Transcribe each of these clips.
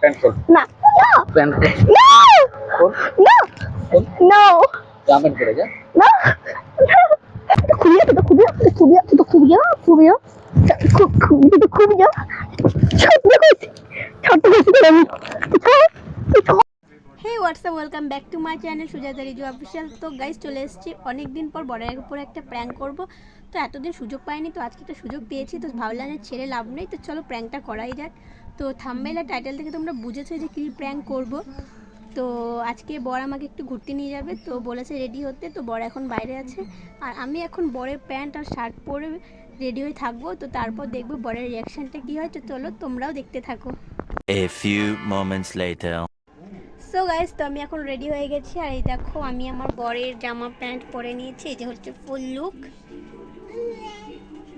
Pant খোল না। না প্যান্ট খোল না খোল না খোল no! জামা প্যান্ট পরে যা না খুবিয়া তো খুবিয়া খুবিয়া তো খুবিয়া খুবিয়া। খুব খুব তো খুবিয়া। ছোট কইছি। ছোট কইছি আমি হে WhatsApp welcome back to my channel Sujata Riju official তো গাইজ চলে এসেছি। অনেক দিন পর বর্ডারের উপরে একটা প্র্যাঙ্ক করব। তো এতদিন সুযোগ পাইনি তো আজকে একটা সুযোগ পেয়েছি। তো ভাবলাম ছেড়ে লাভ নেই। তো চলো প্র্যাঙ্কটা করাই যাক। তো থাম্বেলা টাইটেল থেকে তোমরা বুঝেছ যে কী প্র্যাঙ্ক করব। তো আজকে বর আমাকে একটু ঘুরতে নিয়ে যাবে তো বলেছে রেডি হতে তো বর এখন বাইরে আছে। আর আমি এখন বরের প্যান্ট আর শার্ট পরে রেডি হয়ে থাকব তো তারপর দেখব বরের রিয়াকশানটা কী হয়। তো চলো তোমরাও দেখতে থাকো। A few moments later. So guys তো আমি এখন রেডি হয়ে গেছি। আর এই দেখো আমি আমার বরের জামা প্যান্ট পরে নিয়েছি যে হচ্ছে ফুল লুক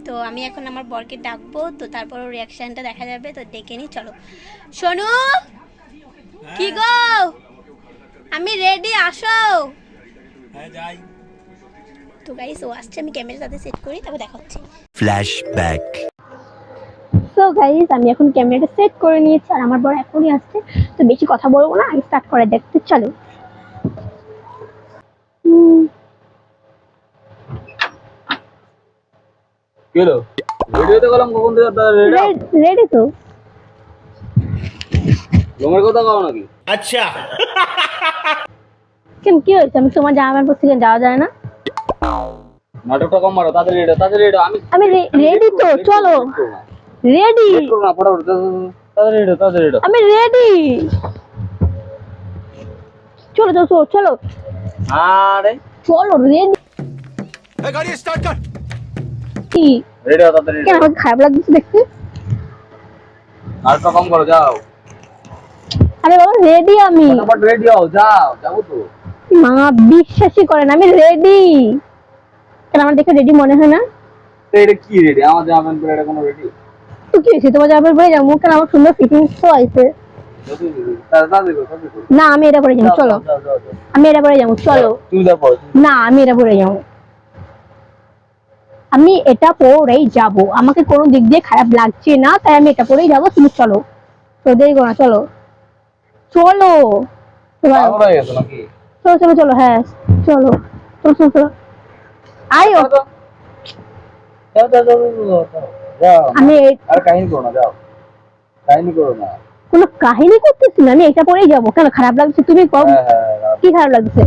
তো আমি এখন আমার বরকে ডাকবো তো তারপর ওর রিয়াকশানটা দেখা যাবে তো ডেকে নিই চলো। শোনো কি গো? আমি রেডি আসো। তো গাইস ও আসছে আমি ক্যামেরা তাতে সেট করি তারপর দেখা হচ্ছে। Flashback. সো গাইস আমি এখন ক্যামেরাটা সেট করে নিয়েছি আর আমার বড় এখনই আসছে তো বেশি কথা বলব না আমি স্টার্ট করে দেখতে চলো। কি হলো? ভিডিওতে গেলাম কখন থেকে রে- রেডি? তো। লোমের কথা কাও নাকি? কেন কি হয়েছে? আমি তোমার জামা প্যান্ট কেন যাওয়া যায় না? নাটকটা কম মারো তাড়াতাড়ি রেডি তাড়াতাড়ি রেডি আমি আমি রেডি তো চলো। রেডি না ফটাফট তাড়াতাড়ি রেডি তাড়াতাড়ি রেডি আমি রেডি। চলো চলো চলো চলো। আরে। চলো রেডি। কি? রেডি তাড়াতাড়ি কেন আমাকে খারাপ লাগছে দেখতে? কম করো যাও। আরে বাবা রেডি আমি। ফটাফট রেডি হও যাও যাব তো। মা বিশ্বাসই করে না আমি রেডি কেন আমার দেখে রেডি মনে হয় না? তো এটা কি রেডি আমার জামা প্যান্ট পরে এটা কোনো রেডি তো কি হয়েছে? তোমার জামা পরে যাব? কেন আমার সুন্দর ফিটিংস তো তাড়াতাড়ি তাড়াতাড়ি করো। না আমি এটা পরে যাব চলো। আমি এটা পরে যাব চলো। না আমি এটা পরে যাব। আমি এটা পরেই যাব। আমাকে কোনো দিক দিয়ে খারাপ লাগছে না তাই আমি এটা পরেই যাব। তুমি চলো। তো দেরি করো না চলো চলো চলো চলো চলো হ্যাঁ চলো চলো চলো চলো। যাও আমি আর কাহিনী করো না যাও কাহিনী করো না। কোনো কাহিনী করতেছি না আমি এটা পরেই যাব। কেন খারাপ লাগছে? তুমি কম হ্যাঁ হ্যাঁ হ্যাঁ, কি খারাপ লাগছে?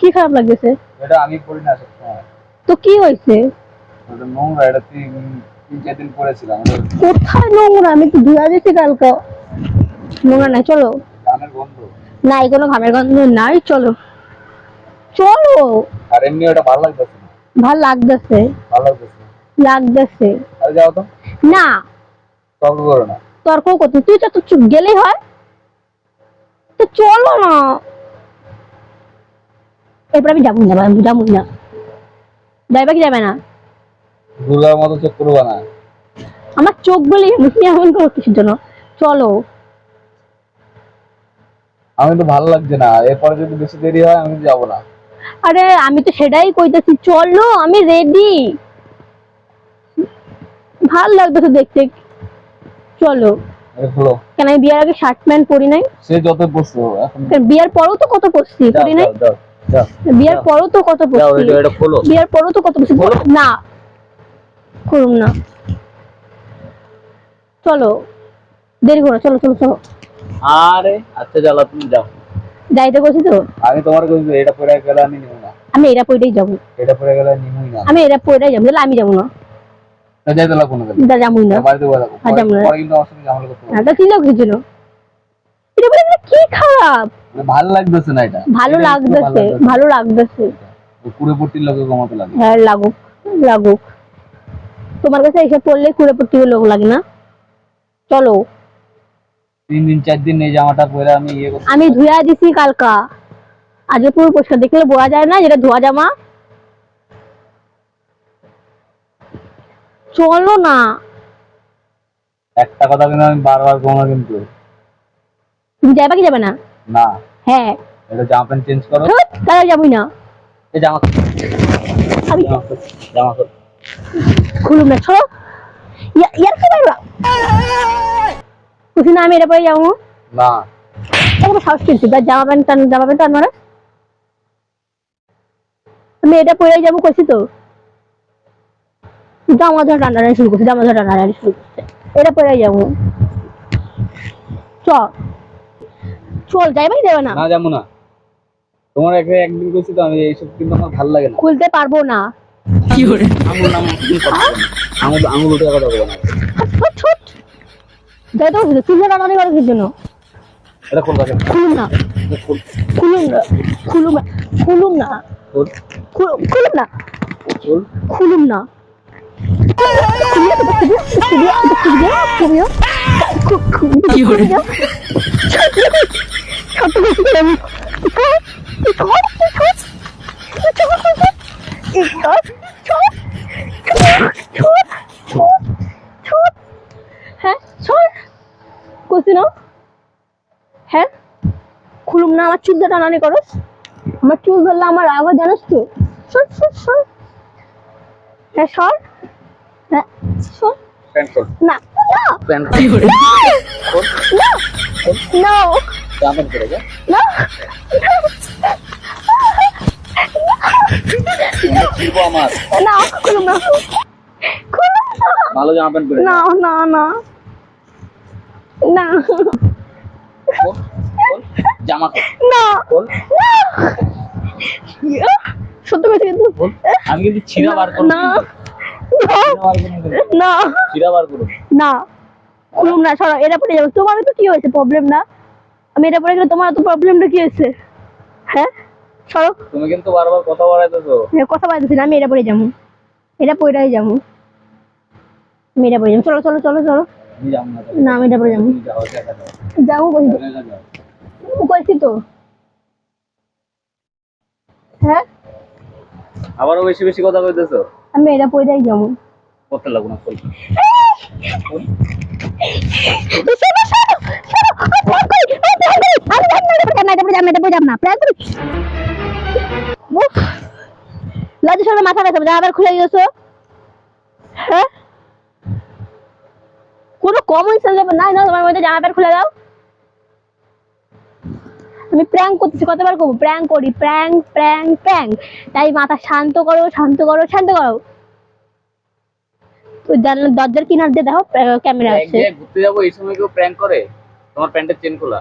কি খারাপ লাগতেছে এটা আমি পড়ি না সবসময়। তো কি হয়েছে? নোংরা এটা তিন তিন চার দিন পরেছিলাম কোথায় নোংরা? আমি তো ধুয়া দিয়েছি কালকে। নোংরা না চলো। গন্ধ। না এই কোনো ঘামের গন্ধ নাই চলো। চলো। আর এমনি ওটা ভালো লাগতেছে ভালো লাগতেছে। ভালো লাগতেছে। লাগতেছে। আর যাও তো। না। তর্ক করো না। তর্ক করতে তুই তো চুপ গেলেই হয়। তো চলো না। এরপর আমি যাব না আমি যাব না। যাইবা কি যাবে না? দুর্গার মতো চোখ করবা না। আমার চোখ বলি মুখে এমন করো কিছুর জন্য? চলো। আমি তো ভালো লাগছে না এরপরে যদি বেশি দেরি হয় আমি যাব না। আরে আমি তো সেটাই কইতেছি চলো আমি রেডি ভালো লাগতেছে দেখতে। চলো। কেন আমি বিয়ার আগে শার্ট প্যান্ট পরি নাই? সে যত বসছো এখন বিয়ার পরেও তো কত পরছি পরি নাই? বিয়ার পরও তো কত যাও এটা এটা খোলো। বিয়ার পরও তো কত পরছি বলো। না করুম না। চলো দেরি করো চলো চলো চলো। আরে আচ্ছা জ্বালা তুমি যাও। যাইতে বলছি তো। আমি তোমার কইছি এটা পরে গেলে আমি নিব না। আমি এরা পরেই যাব। এটা পরে গেলে নিবই না। আমি এরা পরেই যাব তাহলে আমি যাব না। যাইতে লাগবো না তা যাবোই না। বাড়িতে যাব না। পরে কিন্তু আমার সঙ্গে ঝামেলা করতে হবে। না তা চিন্তা কিছু না এটা এটা খারাপ। মানে ভালো লাগতেছে না এটা? ভালো লাগতেছে ভালো লাগতেছে। কুড়েপট্টির লোকে কমাতে লাগে। হ্যাঁ লাগুক লাগুক। তোমার কাছে এসব পড়লে কুড়ে পড়তে লোক লাগে না। চলো। তিন দিন চার দিন এই জামাটা পরে আমি ইয়ে আমি ধুয়া দিছি কালকা। আজকে পুরো পরিষ্কার। দেখলে বোঝা যায় না যেটা ধোয়া জামা। চলো না। একটা কথা কিন্তু আমি বারবার কমা কিন্তু। তুমি যাবে কি যাবে না? না। হ্যাঁ। এটা জামা প্যান্ট চেঞ্জ করো। তাহলে যাবই না। এই জামা আমি জামা খোল, খুলুম না চলো ইয়ার কি বাইবা খুশি না আমি এটা পরে যাব। না। তখন সাহস কিনছি তার জামা প্যান্ট জামা প্যান্ট টান মারা আমি এটা পরে যাব কইছি তো। জামা ধরা টানাটানি শুরু করছে জামা ধরা টানাটানি শুরু করছে। এটা পরে যাব। চ। চল যাইবাই দেবে না। না যাব না। তোমার একটা একদিন কইছি তো আমি এইসব কিন্তু আমার ভালো লাগে না। খুলতে পারব না। আঙুল নাম আঙুল আঙুল উঠে কথা বলব না। যাই তো করে কিছু জন্য। এটা খোল কাছে খুলুম না। খোল। খুলুম না। খুলুম না। খুলুম না। খোল। খুলুম খুলুম না। খোল। খুলুম না। কি ছোট হ্যাঁ কইছি না? হ্যাঁ? খুলুম না আমার চুল টানানি করো আমার চুল ধরলে আমার আওয়াজ জানিস তো সর সর সর। হ্যাঁ সর। হ্যাঁ সর। না। জামা না না ভালো জামা প্যান্ট করে না না না না জামা না খোল সত্য কথা কিন্তু আমি কিন্তু ছিঁড়া বার করব না না। না। খুলুম না সরো এটা পরে যাব। তোমার তো কি হয়েছে? প্রবলেম না? আমি এটা পরে গেলে তোমার তো প্রবলেমটা কি হয়েছে? হ্যাঁ? সরো। তুমি কিন্তু বারবার কথা বাড়াইতেছো। কথা বলতেছি না আমি এটা পরে যাব। এটা পরেই যাব। আমি এটা পরে যাব। চলো চলো চলো চলো না আমি এটা পরে যাব। যাব কই তো কইছি তো। হ্যাঁ? আবারও বেশি বেশি কথা কইতেছো? আমি এটা পরেই যাব করতে লাগবো না খোল। মাথা ব্যথা আবার খুলে গেছো হ্যাঁ কোনো কমন সেন্স নাই না তোমার মধ্যে জামা প্যান্ট খুলে দাও আমি প্র্যাঙ্ক করতেছি কতবার করব? প্র্যাঙ্ক করি প্র্যাঙ্ক প্র্যাঙ্ক প্র্যাঙ্ক তাই মাথা শান্ত করো শান্ত করো শান্ত করো। তো জানলা দরজার কিনার দিয়ে দেখো ক্যামেরা আছে ঘুরতে যাব এই সময় কেউ প্র্যাঙ্ক করে? তোমার প্যান্টের চেন খোলা।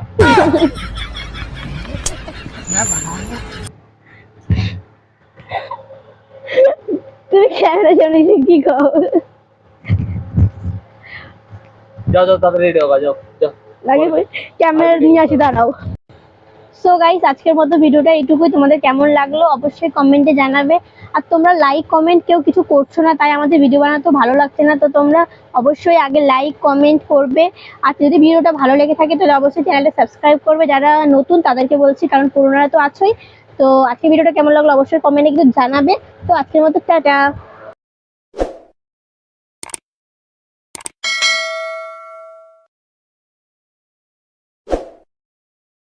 তুমি ক্যামেরা সামনে এসে কি খাও যাও যাও তাড়াতাড়ি রেডি হোক যাও। যাও লাগে ক্যামেরা নিয়ে আসি দাঁড়াও। সো গাইস আজকের মতো ভিডিওটা এইটুকুই। তোমাদের কেমন লাগল অবশ্যই কমেন্টে জানাবে। আর তোমরা লাইক কমেন্ট কেউ কিছু করছ না, তাই আমাদের ভিডিও বানাতে ভালো লাগছে না, তো তোমরা অবশ্যই আগে লাইক কমেন্ট করবে। আর যদি ভিডিওটা ভালো লেগে থাকে, তাহলে অবশ্যই চ্যানেলটা সাবস্ক্রাইব করবে। যারা নতুন, তাদেরকে বলছি, কারণ পুরোনোরা তো আছোই। তো আজকে ভিডিওটা কেমন লাগল অবশ্যই কমেন্টে কিন্তু জানাবে। তো আজকের মতো টাটা।